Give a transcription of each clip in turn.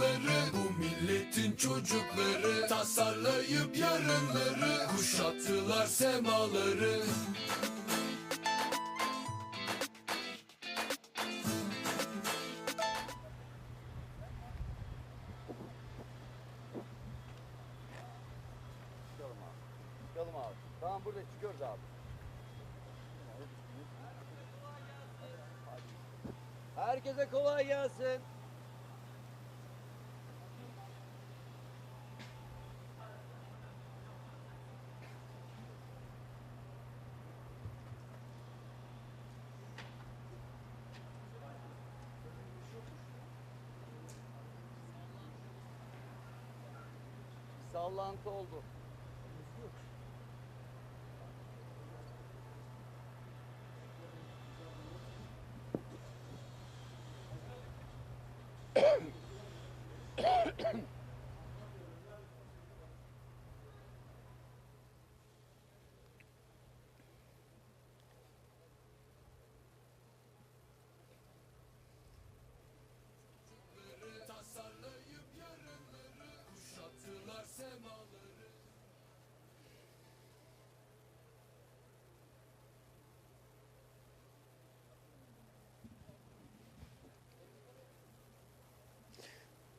yarınları Bu milletin çocukları Tasarlayıp yarınları Kuşattılar semaları Çıkalım abi. Tamam burada çıkıyoruz abi. Herkese kolay gelsin. Sallantı oldu.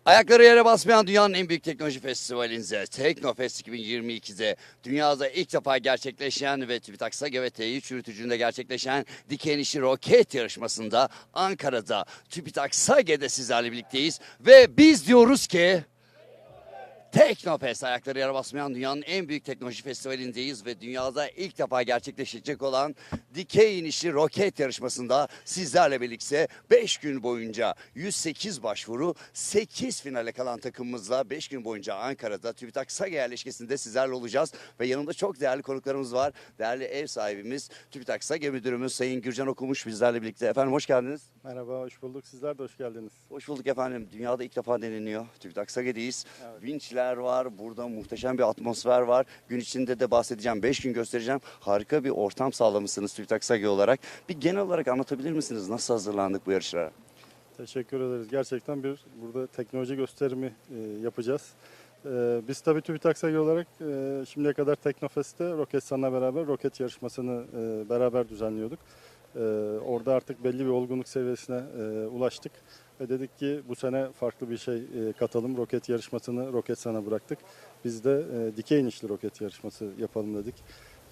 Ayakları yere basmayan dünyanın en büyük teknoloji festivalinize, Teknofest 2022'de dünyada ilk defa gerçekleşen ve TÜBİTAK SAGE ve T3 yürütücünde gerçekleşen diken roket yarışmasında Ankara'da TÜBİTAK SAGE'de sizlerle birlikteyiz. Ve biz diyoruz ki Teknofest ayakları yere basmayan dünyanın en büyük teknoloji festivalindeyiz ve dünyada ilk defa gerçekleşecek olan dikey inişli roket yarışmasında sizlerle birlikte 5 gün boyunca 108 başvuru 8 finale kalan takımımızla 5 gün boyunca Ankara'da TÜBİTAK SAGE yerleşkesinde sizlerle olacağız ve yanımda çok değerli konuklarımız var. Değerli ev sahibimiz TÜBİTAK SAGE müdürümüz Sayın Gürcan Okumuş bizlerle birlikte. Efendim hoş geldiniz. Merhaba, hoş bulduk. Sizler de hoş geldiniz. Hoş bulduk efendim. Dünyada ilk defa deneniyor. TÜBİTAK SAGE'deyiz. Vinçler var. Burada muhteşem bir atmosfer var. Gün içinde de bahsedeceğim. 5 gün göstereceğim. Harika bir ortam sağlamışsınız TÜBİTAK SAGE olarak. Bir genel olarak anlatabilir misiniz? Nasıl hazırlandık bu yarışlara? Teşekkür ederiz. Gerçekten bir burada teknoloji gösterimi e, yapacağız. E, biz tabii TÜBİTAK SAGE olarak e, şimdiye kadar Teknofest'te Roketsan'la beraber roket yarışmasını e, beraber düzenliyorduk. E, orada artık belli bir olgunluk seviyesine e, ulaştık. Ve dedik ki bu sene farklı bir şey e, katalım. Roket yarışmasını Roketsan'a bıraktık. Biz de e, dikey inişli roket yarışması yapalım dedik.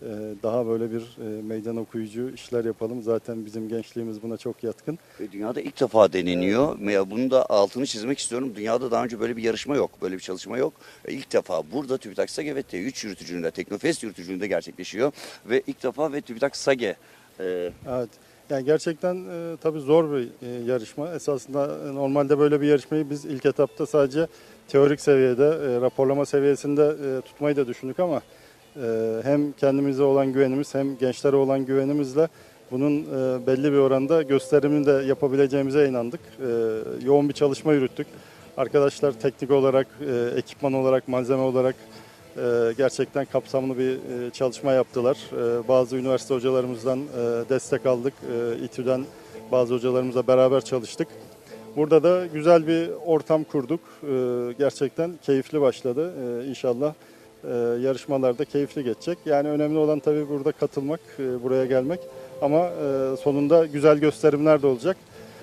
E, daha böyle bir meydan okuyucu işler yapalım. Zaten bizim gençliğimiz buna çok yatkın. Dünyada ilk defa deneniyor. Ya Bunun da altını çizmek istiyorum. Dünyada daha önce böyle bir yarışma yok. Böyle bir çalışma yok. İlk defa burada TÜBİTAK SAGE ve T3 yürütücünde, Teknofest yürütücünde gerçekleşiyor. Ve ilk defa ve TÜBİTAK SAGE Evet. Yani gerçekten e, tabii zor bir e, yarışma. Esasında e, normalde böyle bir yarışmayı biz ilk etapta sadece teorik seviyede, e, raporlama seviyesinde e, tutmayı da düşündük ama e, hem kendimize olan güvenimiz hem gençlere olan güvenimizle bunun e, belli bir oranda gösterimini de yapabileceğimize inandık. E, yoğun bir çalışma yürüttük. Arkadaşlar teknik olarak, e, ekipman olarak, malzeme olarak e, gerçekten kapsamlı bir e, çalışma yaptılar. E, Bazı üniversite hocalarımızdan e, destek aldık. E, İTÜ'den bazı hocalarımızla beraber çalıştık. Burada da güzel bir ortam kurduk. E, Gerçekten keyifli başladı. E, İnşallah e, yarışmalarda keyifli geçecek. Yani önemli olan tabii burada katılmak, e, buraya gelmek. Ama e, sonunda güzel gösterimler de olacak.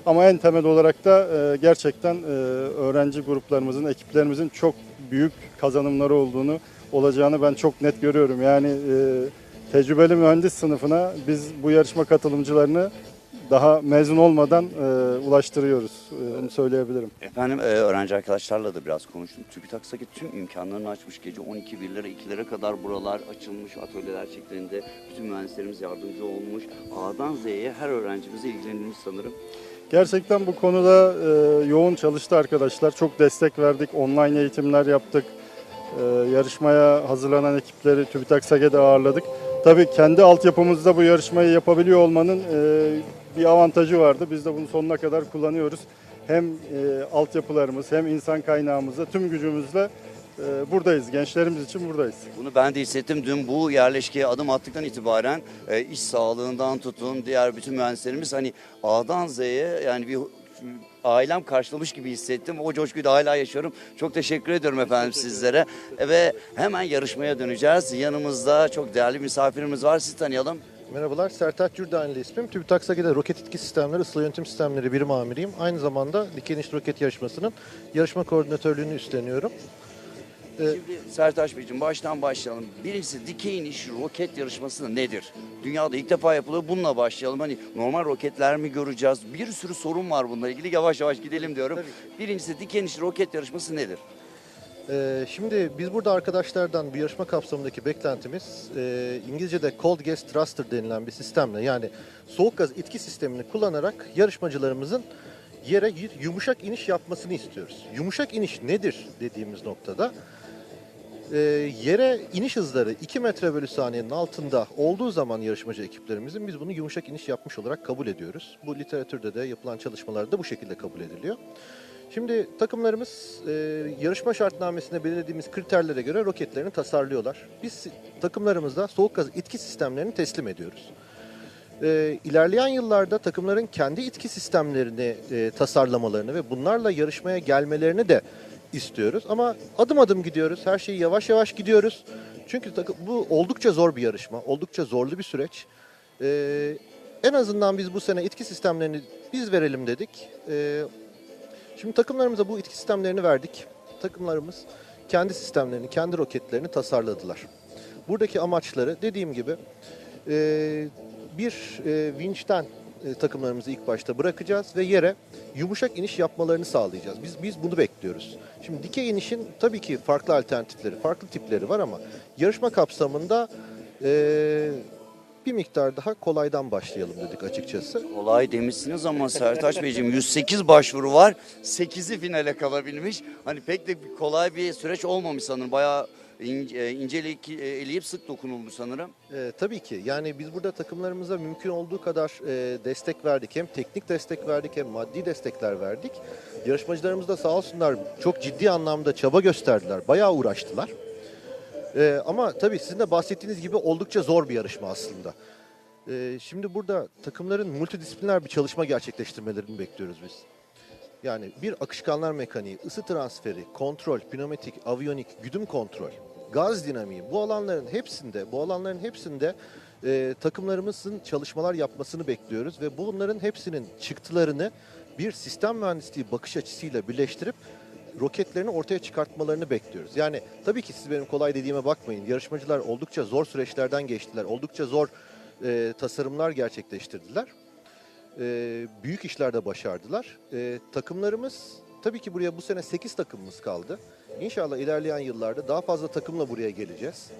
Ama en temel olarak da e, gerçekten e, öğrenci gruplarımızın, ekiplerimizin çok büyük kazanımları olduğunu, olacağını ben çok net görüyorum. Yani e, tecrübeli mühendis sınıfına biz bu yarışma katılımcılarını daha mezun olmadan e, ulaştırıyoruz. E, onu söyleyebilirim. Efendim e, öğrenci arkadaşlarla da biraz konuştum. TÜBİTAK SAGE tüm imkanlarını açmış. Gece 12 birlere 2'lere kadar buralar açılmış. Atölyeler şeklinde bütün mühendislerimiz yardımcı olmuş. A'dan Z'ye her öğrencimize ilgilenilmiş sanırım. Gerçekten bu konuda e, yoğun çalıştı arkadaşlar. Çok destek verdik. Online eğitimler yaptık. E, yarışmaya hazırlanan ekipleri TÜBİTAK SAGE'de ağırladık. Tabii kendi altyapımızda bu yarışmayı yapabiliyor olmanın e, bir avantajı vardı. Biz de bunu sonuna kadar kullanıyoruz. Hem e, altyapılarımız hem insan kaynağımızla tüm gücümüzle e, buradayız. Gençlerimiz için buradayız. Bunu ben de hissettim. Dün bu yerleşkeye adım attıktan itibaren e, iş sağlığından tutun diğer bütün mühendislerimiz hani A'dan Z'ye yani bir ailem karşılamış gibi hissettim. O coşkuyu da hala yaşıyorum. Çok teşekkür ediyorum efendim sizlere. Ve hemen yarışmaya döneceğiz. Yanımızda çok değerli misafirimiz var. Sizi tanıyalım. Merhabalar, Sertaç Cürdanlı ismim. TÜBİTAK SAGE'de roket itki sistemleri, ısıl yönetim sistemleri birim amiriyim. Aynı zamanda dikey inişli roket yarışmasının yarışma koordinatörlüğünü üstleniyorum. Şimdi Sertaç Beyciğim baştan başlayalım. Birincisi dikey iniş roket yarışması nedir? Dünyada ilk defa yapılıyor. Bununla başlayalım. Hani normal roketler mi göreceğiz? Bir sürü sorun var bununla ilgili. Yavaş yavaş gidelim diyorum. Birincisi dikey inişli roket yarışması nedir? Ee, şimdi biz burada arkadaşlardan bir yarışma kapsamındaki beklentimiz e, İngilizce'de Cold Gas Thruster denilen bir sistemle yani soğuk gaz itki sistemini kullanarak yarışmacılarımızın yere yumuşak iniş yapmasını istiyoruz. Yumuşak iniş nedir dediğimiz noktada e, yere iniş hızları 2 metre bölü saniyenin altında olduğu zaman yarışmacı ekiplerimizin biz bunu yumuşak iniş yapmış olarak kabul ediyoruz. Bu literatürde de yapılan çalışmalarda bu şekilde kabul ediliyor. Şimdi takımlarımız e, yarışma şartnamesinde belirlediğimiz kriterlere göre roketlerini tasarlıyorlar. Biz takımlarımızda soğuk gaz itki sistemlerini teslim ediyoruz. E, ilerleyen yıllarda takımların kendi itki sistemlerini e, tasarlamalarını ve bunlarla yarışmaya gelmelerini de istiyoruz. Ama adım adım gidiyoruz. Her şeyi yavaş yavaş gidiyoruz. Çünkü bu oldukça zor bir yarışma. Oldukça zorlu bir süreç. E, en azından biz bu sene itki sistemlerini biz verelim dedik. E, Şimdi takımlarımıza bu itki sistemlerini verdik. Takımlarımız kendi sistemlerini, kendi roketlerini tasarladılar. Buradaki amaçları dediğim gibi e, bir e, vinçten e, takımlarımızı ilk başta bırakacağız ve yere yumuşak iniş yapmalarını sağlayacağız. Biz biz bunu bekliyoruz. Şimdi dikey inişin tabii ki farklı alternatifleri, farklı tipleri var ama yarışma kapsamında e, bir miktar daha kolaydan başlayalım dedik açıkçası. Kolay demişsiniz ama Sertaç Beyciğim 108 başvuru var. 8'i finale kalabilmiş. Hani pek de kolay bir süreç olmamış sanırım. Bayağı ince, e, inceleyip e, eleyip sık dokunulmuş sanırım. Ee, tabii ki. Yani biz burada takımlarımıza mümkün olduğu kadar e, destek verdik. Hem teknik destek verdik hem maddi destekler verdik. Yarışmacılarımız da sağ olsunlar çok ciddi anlamda çaba gösterdiler. Bayağı uğraştılar. Ee, ama tabii sizin de bahsettiğiniz gibi oldukça zor bir yarışma aslında. Ee, şimdi burada takımların multidisipliner bir çalışma gerçekleştirmelerini bekliyoruz biz. Yani bir akışkanlar mekaniği, ısı transferi, kontrol, pneumatik, aviyonik, güdüm kontrol, gaz dinamiği bu alanların hepsinde, bu alanların hepsinde e, takımlarımızın çalışmalar yapmasını bekliyoruz ve bunların hepsinin çıktılarını bir sistem mühendisliği bakış açısıyla birleştirip roketlerini ortaya çıkartmalarını bekliyoruz. Yani tabii ki siz benim kolay dediğime bakmayın. Yarışmacılar oldukça zor süreçlerden geçtiler. Oldukça zor e, tasarımlar gerçekleştirdiler e, büyük işlerde başardılar. E, takımlarımız tabii ki buraya bu sene 8 takımımız kaldı. İnşallah ilerleyen yıllarda daha fazla takımla buraya geleceğiz.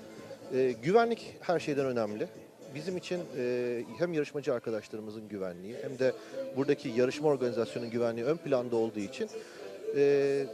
E, güvenlik her şeyden önemli. Bizim için e, hem yarışmacı arkadaşlarımızın güvenliği hem de buradaki yarışma organizasyonunun güvenliği ön planda olduğu için e,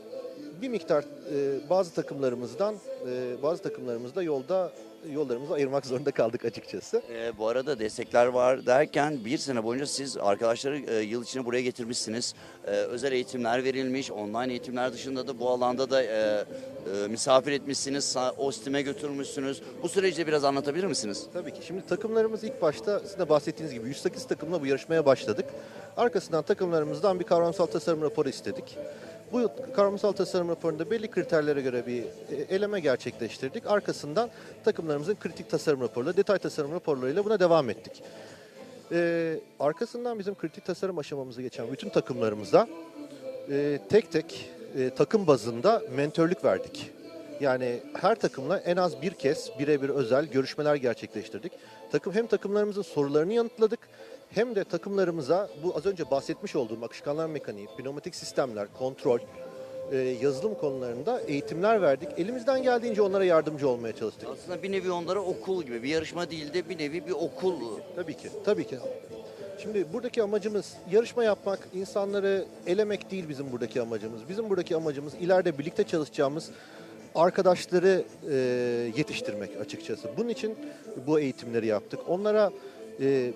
bir miktar e, bazı takımlarımızdan e, bazı takımlarımızda yolda yollarımızı ayırmak zorunda kaldık açıkçası. E, bu arada destekler var derken bir sene boyunca siz arkadaşları e, yıl içine buraya getirmişsiniz. E, özel eğitimler verilmiş, online eğitimler dışında da bu alanda da e, e, misafir etmişsiniz, OSTİM'e götürmüşsünüz. Bu süreci biraz anlatabilir misiniz? Tabii ki. Şimdi takımlarımız ilk başta sizin de bahsettiğiniz gibi 108 takımla bu yarışmaya başladık. Arkasından takımlarımızdan bir kavramsal tasarım raporu istedik. Bu kavramsal tasarım raporunda belli kriterlere göre bir e, eleme gerçekleştirdik. Arkasından takımlarımızın kritik tasarım raporları, detay tasarım raporlarıyla buna devam ettik. Ee, arkasından bizim kritik tasarım aşamamızı geçen bütün takımlarımıza e, tek tek e, takım bazında mentörlük verdik. Yani her takımla en az bir kez birebir özel görüşmeler gerçekleştirdik. Takım hem takımlarımızın sorularını yanıtladık hem de takımlarımıza bu az önce bahsetmiş olduğum akışkanlar mekaniği, pneumatik sistemler, kontrol, e, yazılım konularında eğitimler verdik. Elimizden geldiğince onlara yardımcı olmaya çalıştık. Aslında bir nevi onlara okul gibi, bir yarışma değil de bir nevi bir okul. Tabii ki, tabii ki. Şimdi buradaki amacımız yarışma yapmak, insanları elemek değil bizim buradaki amacımız. Bizim buradaki amacımız ileride birlikte çalışacağımız arkadaşları e, yetiştirmek açıkçası. Bunun için bu eğitimleri yaptık. Onlara e,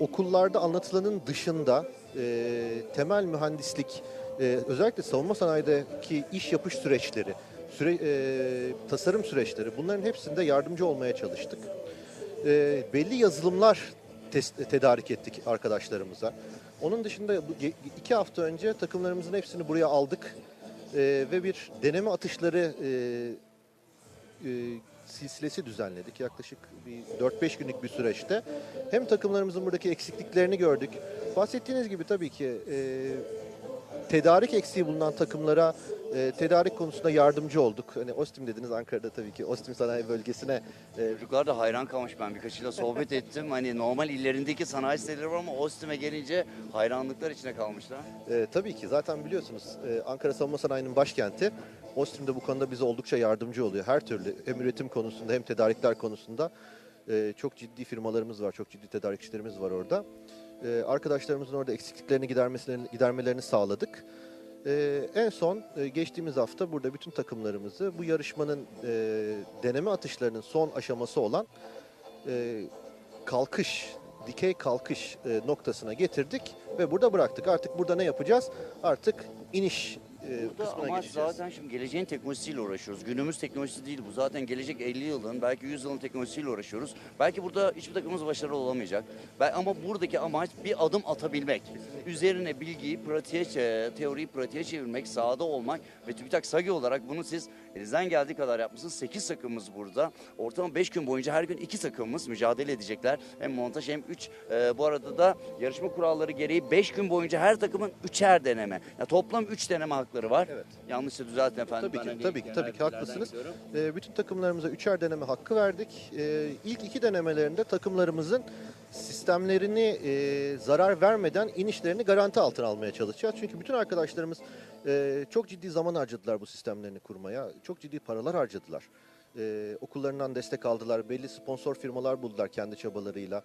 okullarda anlatılanın dışında e, temel mühendislik, e, özellikle savunma sanayideki iş yapış süreçleri, süre, e, tasarım süreçleri bunların hepsinde yardımcı olmaya çalıştık. E, belli yazılımlar tes- tedarik ettik arkadaşlarımıza. Onun dışında bu iki hafta önce takımlarımızın hepsini buraya aldık Ee, ve bir deneme atışları e, e, silsilesi düzenledik. Yaklaşık bir 4-5 günlük bir süreçte. Hem takımlarımızın buradaki eksikliklerini gördük. Bahsettiğiniz gibi tabii ki e, tedarik eksiği bulunan takımlara e, tedarik konusunda yardımcı olduk. Hani Ostim dediniz Ankara'da tabii ki Ostim Sanayi Bölgesi'ne e, Çocuklar da hayran kalmış ben birkaçıyla sohbet ettim. Hani normal illerindeki sanayi siteleri var ama Ostim'e gelince hayranlıklar içine kalmışlar. E, tabii ki zaten biliyorsunuz e, Ankara Savunma Sanayi'nin başkenti. Ostim de bu konuda bize oldukça yardımcı oluyor. Her türlü hem üretim konusunda hem tedarikler konusunda e, çok ciddi firmalarımız var, çok ciddi tedarikçilerimiz var orada. E, arkadaşlarımızın orada eksikliklerini gidermesini, gidermelerini sağladık. E, en son e, geçtiğimiz hafta burada bütün takımlarımızı bu yarışmanın e, deneme atışlarının son aşaması olan e, kalkış, dikey kalkış e, noktasına getirdik ve burada bıraktık. Artık burada ne yapacağız? Artık iniş Burada kısmına amaç geçeceğiz. zaten şimdi geleceğin teknolojisiyle uğraşıyoruz. Günümüz teknolojisi değil bu. Zaten gelecek 50 yılın, belki 100 yılın teknolojisiyle uğraşıyoruz. Belki burada hiçbir takımımız başarılı olamayacak. Ben, ama buradaki amaç bir adım atabilmek. Üzerine bilgiyi, pratiğe, teoriyi pratiğe çevirmek, sahada olmak ve TÜBİTAK SAGI olarak bunu siz elinizden geldiği kadar yapmışsınız. 8 takımımız burada. Ortalama 5 gün boyunca her gün 2 takımımız mücadele edecekler. Hem montaj hem 3. bu arada da yarışma kuralları gereği 5 gün boyunca her takımın 3'er deneme. Yani toplam 3 deneme hakları var. Evet. Yanlışsa düzeltin efendim. Tabii Ben ki, hani tabii ki, tabii ki haklısınız. E, bütün takımlarımıza üçer deneme hakkı verdik. E, ilk iki denemelerinde takımlarımızın sistemlerini e, zarar vermeden inişlerini garanti altına almaya çalışacağız. Çünkü bütün arkadaşlarımız e, çok ciddi zaman harcadılar bu sistemlerini kurmaya. Çok ciddi paralar harcadılar. E, okullarından destek aldılar. Belli sponsor firmalar buldular kendi çabalarıyla.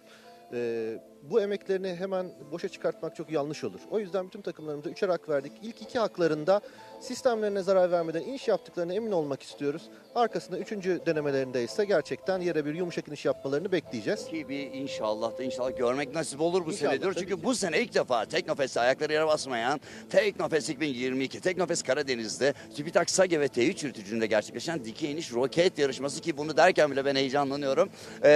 E, bu emeklerini hemen boşa çıkartmak çok yanlış olur. O yüzden bütün takımlarımıza üçer hak verdik. İlk iki haklarında sistemlerine zarar vermeden iniş yaptıklarına emin olmak istiyoruz. Arkasında üçüncü denemelerinde ise gerçekten yere bir yumuşak iniş yapmalarını bekleyeceğiz. Ki bir inşallah da inşallah görmek nasip olur bu İnşallah, sene diyor. Çünkü ki. bu sene ilk defa Teknofest'te ayakları yere basmayan Teknofest 2022, Teknofest Karadeniz'de TÜBİTAK SAGE ve T3 yürütücüğünde gerçekleşen dikey iniş roket yarışması ki bunu derken bile ben heyecanlanıyorum.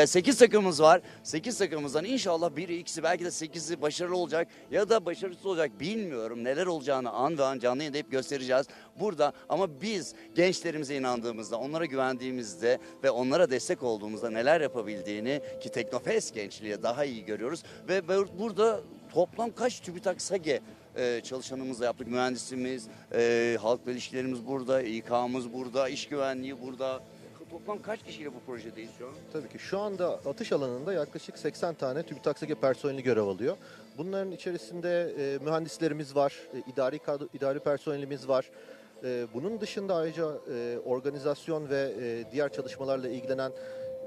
8 takımımız var. 8 takımımızdan inşallah biri, ikisi belki de 8'i başarılı olacak ya da başarısız olacak bilmiyorum. Neler olacağını an ve an canlı yayında hep göstereceğiz burada. Ama biz gençlerimize inandığımızda, onlara güvendiğimizde ve onlara destek olduğumuzda neler yapabildiğini ki Teknofest gençliğe daha iyi görüyoruz. Ve bu- burada toplam kaç TÜBİTAK SAGE e, çalışanımızla yaptık. Mühendisimiz, e, halkla ilişkilerimiz burada, İK'mız burada, iş güvenliği burada. Toplam kaç kişiyle bu projedeyiz şu an? Tabii ki şu anda atış alanında yaklaşık 80 tane TÜBİTAK SAGE personeli görev alıyor. Bunların içerisinde e, mühendislerimiz var, e, idari kadro, idari personelimiz var. E, bunun dışında ayrıca e, organizasyon ve e, diğer çalışmalarla ilgilenen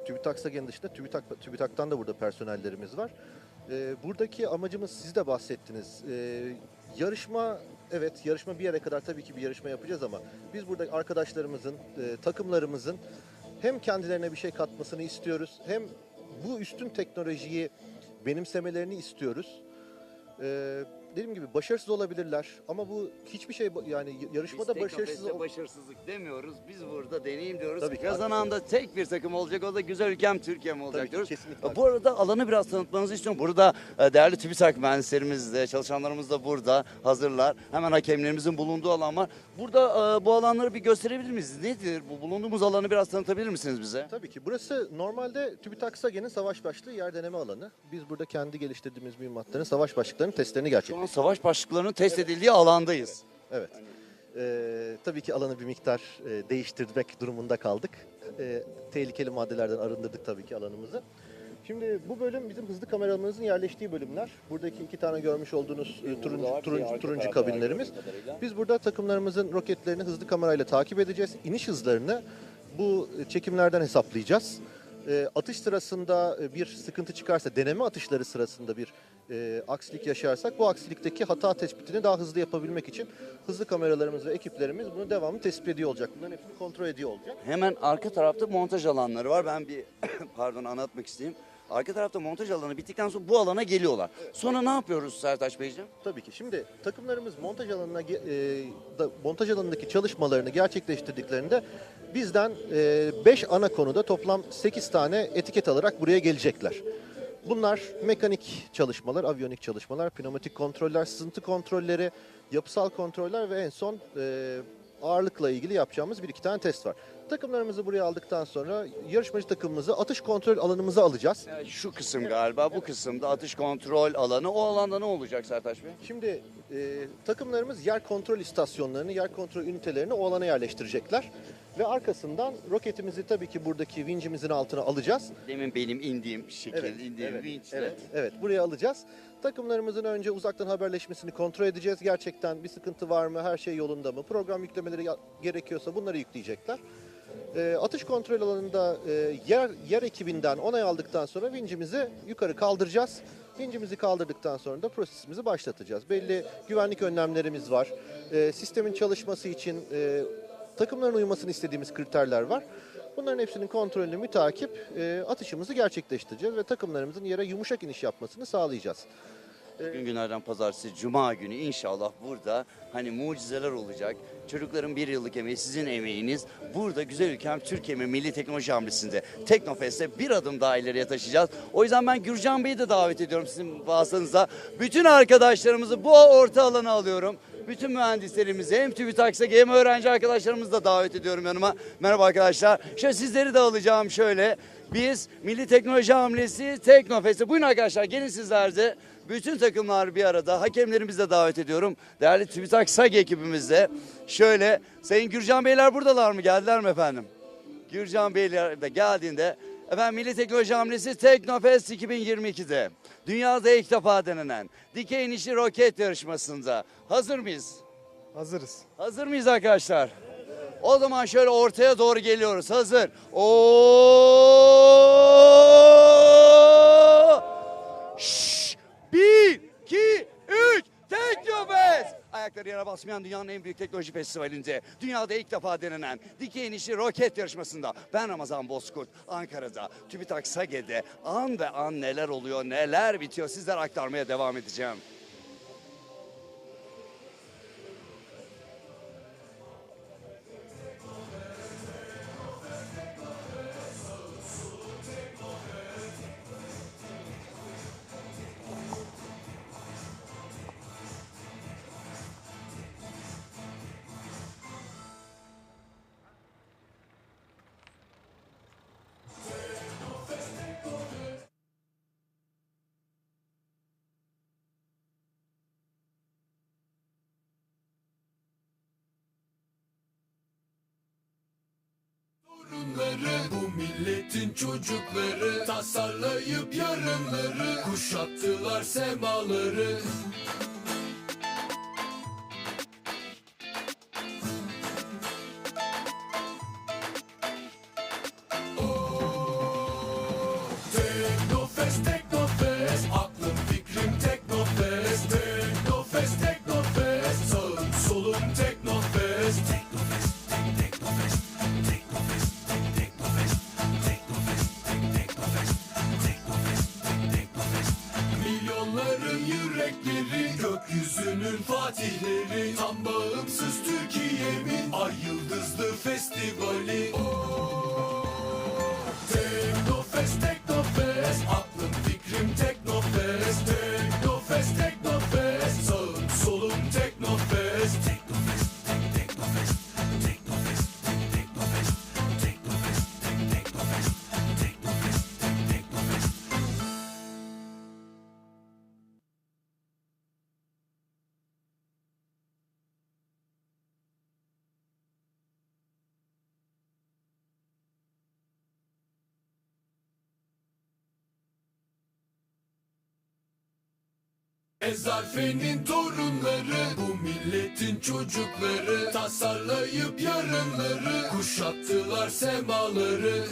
TÜBİTAK dışında TÜBİTAK, TÜBİTAK'tan da burada personellerimiz var. E, buradaki amacımız siz de bahsettiniz. E, yarışma evet yarışma bir yere kadar tabii ki bir yarışma yapacağız ama biz burada arkadaşlarımızın, e, takımlarımızın hem kendilerine bir şey katmasını istiyoruz hem bu üstün teknolojiyi benimsemelerini istiyoruz. Ee, dediğim gibi başarısız olabilirler ama bu hiçbir şey yani yarışmada Biz başarısız ol- başarısızlık demiyoruz. Biz burada deneyim diyoruz. Tabii ki, Kazanan da tek bir takım olacak. O da güzel ülkem Türkiye mi olacak Tabii ki, diyoruz. kesinlikle. Bu arada alanı biraz tanıtmanızı istiyorum. Burada e, değerli TÜBİTAK mühendislerimiz de, çalışanlarımız da burada hazırlar. Hemen hakemlerimizin bulunduğu alan var. Burada e, bu alanları bir gösterebilir miyiz? Nedir? Bu bulunduğumuz alanı biraz tanıtabilir misiniz bize? Tabii ki. Burası normalde TÜBİTAK SAGE'nin savaş başlığı yer deneme alanı. Biz burada kendi geliştirdiğimiz mühimmatların savaş başlıklarının testlerini gerçekleştiriyoruz. An savaş başlıklarının test edildiği alandayız. Evet. Ee, tabii ki alanı bir miktar e, değiştirmek durumunda kaldık. Ee, tehlikeli maddelerden arındırdık tabii ki alanımızı. Şimdi bu bölüm bizim hızlı kameralarımızın yerleştiği bölümler. Buradaki iki tane görmüş olduğunuz e, turuncu, turuncu, turuncu kabinlerimiz. Biz burada takımlarımızın roketlerini hızlı kamerayla takip edeceğiz. İniş hızlarını bu çekimlerden hesaplayacağız. E, atış sırasında e, bir sıkıntı çıkarsa, deneme atışları sırasında bir e, aksilik yaşarsak bu aksilikteki hata tespitini daha hızlı yapabilmek için hızlı kameralarımız ve ekiplerimiz bunu devamlı tespit ediyor olacak. Bunların hepsini kontrol ediyor olacak. Hemen arka tarafta montaj alanları var. Ben bir pardon anlatmak isteyeyim. Arka tarafta montaj alanı bittikten sonra bu alana geliyorlar. Sonra ne yapıyoruz Sertaç Beyciğim? Tabii ki. Şimdi takımlarımız montaj alanına e, da, montaj alanındaki çalışmalarını gerçekleştirdiklerinde bizden 5 ana konuda toplam 8 tane etiket alarak buraya gelecekler. Bunlar mekanik çalışmalar, aviyonik çalışmalar, pneumatik kontroller, sızıntı kontrolleri, yapısal kontroller ve en son e, ağırlıkla ilgili yapacağımız bir iki tane test var. Takımlarımızı buraya aldıktan sonra yarışmacı takımımızı atış kontrol alanımıza alacağız. Yani şu kısım galiba bu kısımda atış kontrol alanı. O alanda ne olacak Sertaç Bey? Şimdi e, takımlarımız yer kontrol istasyonlarını, yer kontrol ünitelerini o alana yerleştirecekler. Ve arkasından roketimizi tabii ki buradaki vincimizin altına alacağız. Demin benim indiğim şekil, indiğim evet, vinçle. evet, evet, buraya alacağız. Takımlarımızın önce uzaktan haberleşmesini kontrol edeceğiz. Gerçekten bir sıkıntı var mı, her şey yolunda mı, program yüklemeleri gerekiyorsa bunları yükleyecekler. E, atış kontrol alanında e, yer, yer ekibinden onay aldıktan sonra vincimizi yukarı kaldıracağız. Vincimizi kaldırdıktan sonra da prosesimizi başlatacağız. Belli güvenlik önlemlerimiz var. E, sistemin çalışması için e, takımların uymasını istediğimiz kriterler var. Bunların hepsinin kontrolünü mütakip e, atışımızı gerçekleştireceğiz ve takımlarımızın yere yumuşak iniş yapmasını sağlayacağız. Gün günlerden pazartesi, cuma günü inşallah burada hani mucizeler olacak. Çocukların bir yıllık emeği, sizin emeğiniz. Burada güzel ülkem Türkiye'nin Milli Teknoloji Hamlesi'nde Teknofest'te bir adım daha ileriye taşıyacağız. O yüzden ben Gürcan Bey'i de davet ediyorum sizin vasıtanızda. Bütün arkadaşlarımızı bu orta alana alıyorum. Bütün mühendislerimizi hem TÜBİTAK'sa hem öğrenci arkadaşlarımızı da davet ediyorum yanıma. Merhaba arkadaşlar. Şöyle sizleri de alacağım şöyle. Biz Milli Teknoloji Hamlesi Teknofest'e. Buyurun arkadaşlar gelin sizler de. Bütün takımlar bir arada. Hakemlerimizi de davet ediyorum. Değerli TÜBİTAK SAG ekibimizde. Şöyle Sayın Gürcan Beyler buradalar mı? Geldiler mi efendim? Gürcan Beyler de geldiğinde efendim Milli Teknoloji Hamlesi Teknofest 2022'de dünyada ilk defa denenen dikey inişli roket yarışmasında hazır mıyız? Hazırız. Hazır mıyız arkadaşlar? O zaman şöyle ortaya doğru geliyoruz. Hazır. Oo! Şşş! Bir, iki, üç. Teknofest! Ayakları yere basmayan dünyanın en büyük teknoloji festivalinde, dünyada ilk defa denenen dikey inişli roket yarışmasında ben Ramazan Bozkurt, Ankara'da, TÜBİTAK SAGE'de an ve an neler oluyor, neler bitiyor sizlere aktarmaya devam edeceğim. Milletin çocukları Tasarlayıp yarınları Kuşattılar semaları Ezarfe'nin torunları Bu milletin çocukları Tasarlayıp yarınları Kuşattılar semaları